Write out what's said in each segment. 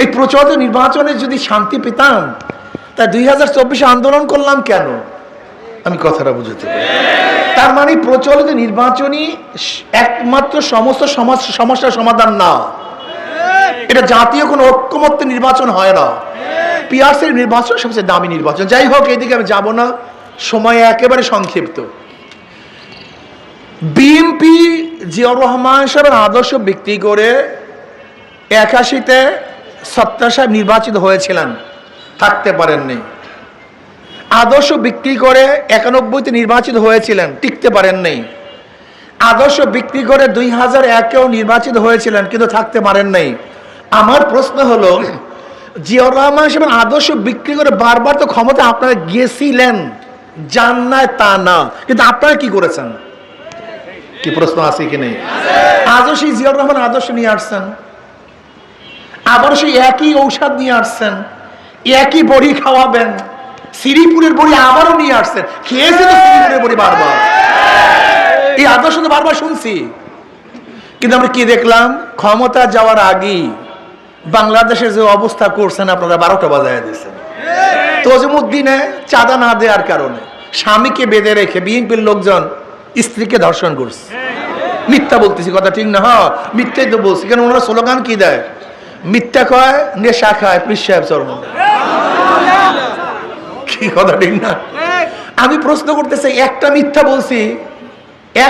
এই প্রচলিত নির্বাচনে যদি শান্তি পেতাম, তা দুই হাজার চব্বিশে আন্দোলন করলাম কেন? আমি কথাটা বুঝতে তার মানে প্রচলিত নির্বাচনই একমাত্র সমস্ত সমস্যার সমাধান না। এটা জাতীয় কোনো ঐক্যমত্য নির্বাচন হয় না। পিয়ার্সের নির্বাচন সবচেয়ে দামি নির্বাচন। যাই হোক এইদিকে আমি যাব না। সময় একেবারে সংক্ষিপ্ত। বিএনপি জিয়াউর রহমান সাহেবের আদর্শ বিক্রি করে একাশিতে সত্তার সাহেব নির্বাচিত হয়েছিলেন, থাকতে পারেননি। আদর্শ বিক্রি করে একানব্বইতে নির্বাচিত হয়েছিলেন, টিকতে পারেননি। আদর্শ বিক্রি করে দুই হাজার একেও নির্বাচিত হয়েছিলেন, কিন্তু থাকতে পারেন নাই আমার প্রশ্ন হলো, জিয়াউর রহমান সাহেবের আদর্শ বিক্রি করে বারবার তো ক্ষমতা আপনারা গিয়েছিলেন জান না তা না, কিন্তু আপনারা কি করেছেন? কি প্রশ্ন আছে কি নেই? আদর্শ সেই জিয়াউর রহমান আদর্শ নিয়ে আসছেন। আবার সেই একই ঔষধ নিয়ে আসছেন, একই বড়ি খাওয়াবেন, শ্রীপুরের বড়ি আবারও নিয়ে আসছেন। খেয়েছে তো শ্রীপুরের বড়ি বারবার। এই আদর্শ তো বারবার শুনছি। কিন্তু আমরা কি দেখলাম? ক্ষমতা যাওয়ার আগেই বাংলাদেশের যে অবস্থা করছেন আপনারা বারোটা বাজায় দিয়েছেন। তজমুদ্দিনে চাঁদা না দেওয়ার কারণে স্বামীকে বেঁধে রেখে বিএনপির লোকজন স্ত্রীকে ধর্ষণ করছে। মিথ্যা বলতেছি, কথা ঠিক না হ্যাঁ মিথ্যাই তো বলছি। কেন ওনারা স্লোগান কি দেয়? মিথ্যা কয়, নেশা খায় পৃষ্ঠ সাহেব চর্ম। কি কথা, ঠিক না? আমি প্রশ্ন করতেছি, একটা মিথ্যা বলছি,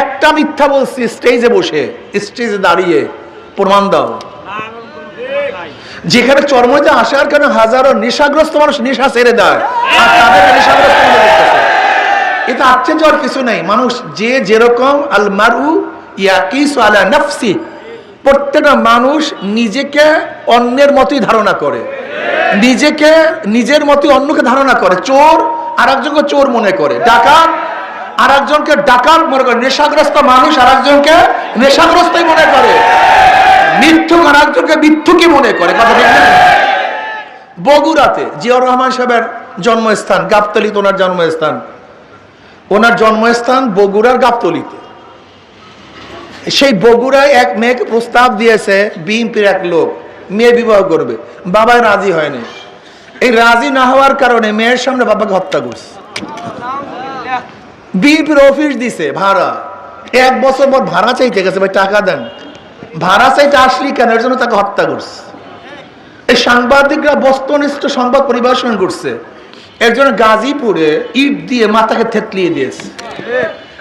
একটা মিথ্যা বলছি স্টেজে বসে স্টেজে দাঁড়িয়ে প্রমাণ দাও। যেখানে চর্মতে আসার কারণে হাজারো নেশাগ্রস্ত মানুষ নেশা ছেড়ে দেয়, আর তাদেরকে নেশাগ্রস্ত এটা আশ্চর্য আর কিছু নেই। মানুষ যে যেরকম আল মারু ইয়াকিস আলা নাফসি প্রত্যেকটা মানুষ নিজেকে অন্যের মতোই ধারণা করে। নিজেকে, নিজের মতোই অন্যকে ধারণা করে। চোর আর একজনকে চোর মনে করে। ডাকাত আর একজনকে ডাকাত মনে করে। নেশাগ্রস্ত মানুষ আর একজনকে নেশাগ্রস্তই মনে করে। মিথ্যুক আর একজনকে মিথ্যুকই মনে করে। কথা বগুড়াতে জিয়াউর রহমান সাহেবের জন্মস্থান গাবতলিতে ওনার জন্মস্থান। ওনার জন্মস্থান বগুড়ার গাবতলিতে। সেই বগুড়ায় এক মেয়েকে প্রস্তাব দিয়েছে বিএনপির এক লোক, মেয়ে বিবাহ করবে। বাবাই রাজি হয়নি। এই রাজি না হওয়ার কারণে মেয়ের সামনে বাবাকে হত্যা করছে। বিএনপির অফিস দিছে ভাড়া। এক বছর পর ভাড়া চাইতে গেছে, ভাই, টাকা দেন। ভাড়া চাইতে আসলি কেন? এর জন্য তাকে হত্যা করছে। এই সাংবাদিকরা বস্তুনিষ্ঠ সংবাদ পরিবেশন করছে। এর গাজীপুরে ইট দিয়ে মাথাকে থেতলিয়ে দিয়েছে।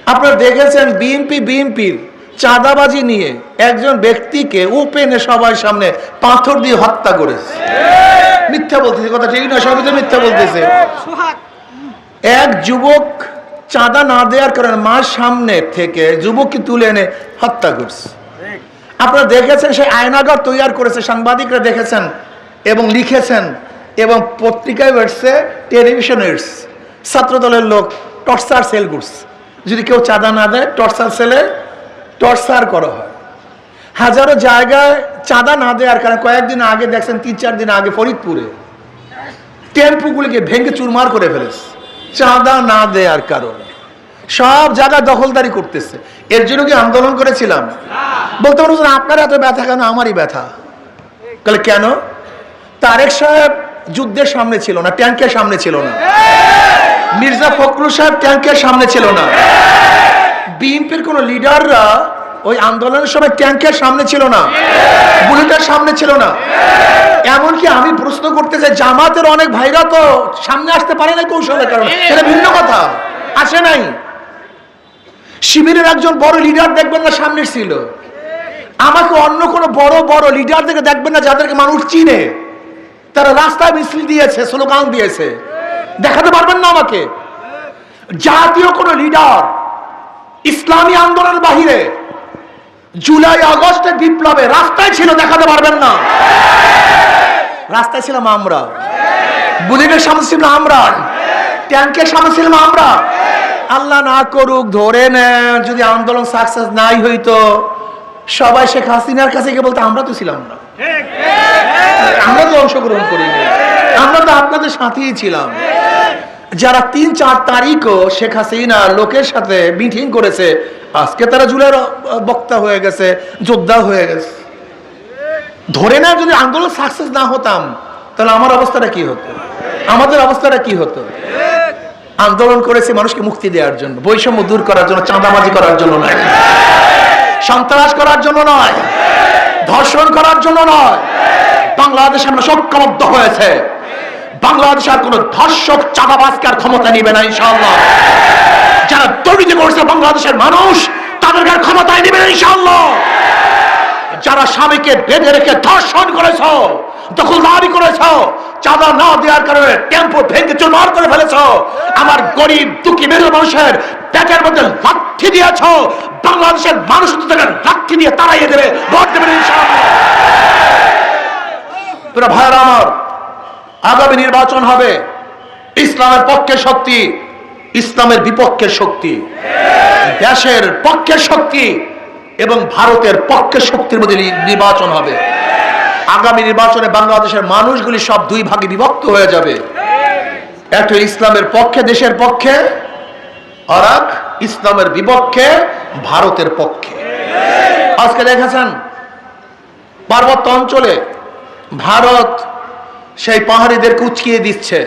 আপনারা দেখেছেন বিএনপি, বিএনপির চাঁদাবাজি নিয়ে একজন ব্যক্তিকে ওপেনে সবার সামনে পাথর দিয়ে হত্যা করেছে। মিথ্যা বলতেছে কথা ঠিক না সবই তো মিথ্যা বলতেছে। এক যুবক চাঁদা না দেওয়ার কারণে মার সামনে থেকে যুবককে তুলে এনে হত্যা করছে। আপনারা দেখেছেন সেই আয়নাগর তৈরি করেছে সাংবাদিকরা দেখেছেন এবং লিখেছেন এবং পত্রিকায় এসছে টেলিভিশনে এসছে। ছাত্রদলের লোক টর্চার সেল করছে। যদি কেউ চাঁদা না দেয় টর্চার সেলে টর্চার করা হয়। হাজারো জায়গায় চাঁদা না দেওয়ার কারণে কয়েকদিন আগে দেখছেন, তিন চার দিন আগে ফরিদপুরে টেম্পুগুলিকে ভেঙে চুরমার করে ফেলেছে। চাঁদা না দেওয়ার কারণে। সব জায়গায় দখলদারি করতেছে। এর জন্য কি আন্দোলন করেছিলাম? বলতে পারো আপনার এত ব্যথা কেন? আমারই ব্যথা। তাহলে কেন? তারেক সাহেব যুদ্ধের সামনে ছিল না ট্যাঙ্কের সামনে ছিল না। মির্জা ফখরুল সাহেব ট্যাঙ্কের সামনে ছিল না। বিএনপির কোন লিডাররা ওই আন্দোলনের সময় ট্যাঙ্কের সামনে ছিল না? বুলেটের সামনে ছিল না? এমনকি আমি প্রশ্ন করতে চাই, জামাতের অনেক ভাইরা তো সামনে আসতে পারে না কৌশলের কারণে। সেটা ভিন্ন কথা। আসে নাই। শিবিরের একজন বড় লিডার দেখবেন না সামনে ছিল। আমাকে অন্য কোনো বড় বড় লিডার থেকে দেখবেন না যাদেরকে মানুষ চিনে। তারা রাস্তায় মিছিল দিয়েছে, স্লোগান দিয়েছে। দেখাতে পারবেন না আমাকে। জাতীয় কোনো লিডার ইসলামী আন্দোলনের বাহিরে জুলাই আগস্টের বিপ্লবে রাস্তায় ছিল, দেখাতে পারবেন না। রাস্তায় ছিলাম আমরা বুলেটের সামনে ছিলাম আমরা। ট্যাঙ্কের সামনে ছিলাম আমরা। আল্লাহ না করুক, ধরে নেন, যদি আন্দোলন সাকসেস নাই হইতো, সবাই শেখ হাসিনার কাছে গিয়ে বলতে, আমরা তো ছিলাম না। আমরা তো অংশগ্রহণ করিনি। আমরা তো আপনাদের সাথেই ছিলাম। যারা তিন চার তারিখও শেখ হাসিনা লোকের সাথে মিটিং করেছে, আজকে তারা জুলের বক্তা হয়ে গেছে, যোদ্ধা হয়ে গেছে। ধরে না যদি আন্দোলন সাকসেস না হতাম, তাহলে আমার অবস্থাটা কি হতো? আমাদের অবস্থাটা কি হতো? আন্দোলন করেছে মানুষকে মুক্তি দেওয়ার জন্য, বৈষম্য দূর করার জন্য, চাঁদাবাজি করার জন্য নয়। সন্ত্রাস করার জন্য নয়। ধর্ষণ করার জন্য নয়। বাংলাদেশ আমরা সক্ষমব্ধ হয়েছে। বাংলাদেশ আর কোন ধর্ষক, চাঁদাবাজকে আর ক্ষমতা নিবে না, ইনশাআল্লাহ। যারা দুর্নীতি করছে বাংলাদেশের মানুষ তাদেরকে আর ক্ষমতায় নিবে না, ইনশাআল্লাহ। যারা স্বামীকে বেঁধে রেখে ধর্ষণ করেছ, দখলদারি করেছ, চাঁদা না দেওয়ার কারণে টেম্পো ভেঙে চুরমার করে ফেলেছ, আমার গরিব, দুঃখী মেরু মানুষের পেটের মধ্যে লাঠি দিয়েছ, বাংলাদেশের মানুষ তাদের লাঠি দিয়ে তাড়াইয়ে দেবে, ভোট দেবে ইনশাআল্লাহ। তোরা আমার আগামী নির্বাচন হবে। ইসলামের পক্ষে শক্তি, ইসলামের বিপক্ষে শক্তি। দেশের পক্ষে শক্তি এবং ভারতের পক্ষে শক্তির মধ্যে নির্বাচন হবে। আগামী নির্বাচনে বাংলাদেশের মানুষগুলি সব দুই ভাগে বিভক্ত হয়ে যাবে। একটা ইসলামের পক্ষে, দেশের পক্ষে, আর ইসলামের বিপক্ষে, ভারতের পক্ষে। আজকে দেখেছেন, পার্বত্য অঞ্চলে ভারত সেই পাহাড়িদের কুচকিয়ে দিচ্ছে।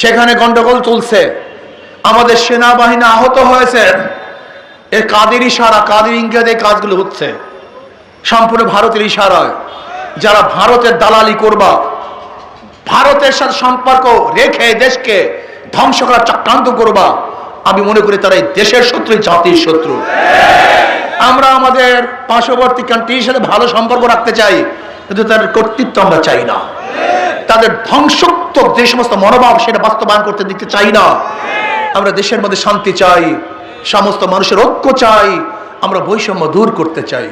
সেখানে গন্ডগোল চলছে। আমাদের সেনাবাহিনী আহত হয়েছে। এর কাদের ইশারা, কাদের ইঙ্গিতে কাজগুলো হচ্ছে? সম্পূর্ণ ভারতের ইশারায় যারা ভারতের দালালি করবা, ভারতের সাথে সম্পর্ক রেখে দেশকে ধ্বংস করার চক্রান্ত করবা, আমি মনে করি তারা এই দেশের শত্রু জাতির শত্রু। আমরা আমাদের পার্শ্ববর্তী কান্ট্রির সাথে ভালো সম্পর্ক রাখতে চাই, কিন্তু তাদের কর্তৃত্ব আমরা চাই না। তাদের ধ্বংসাত্মক যে সমস্ত মনোভাব সেটা বাস্তবায়ন করতে দিতে চাই না। আমরা দেশের মধ্যে শান্তি চাই, সমস্ত মানুষের ঐক্য চাই, আমরা বৈষম্য দূর করতে চাই।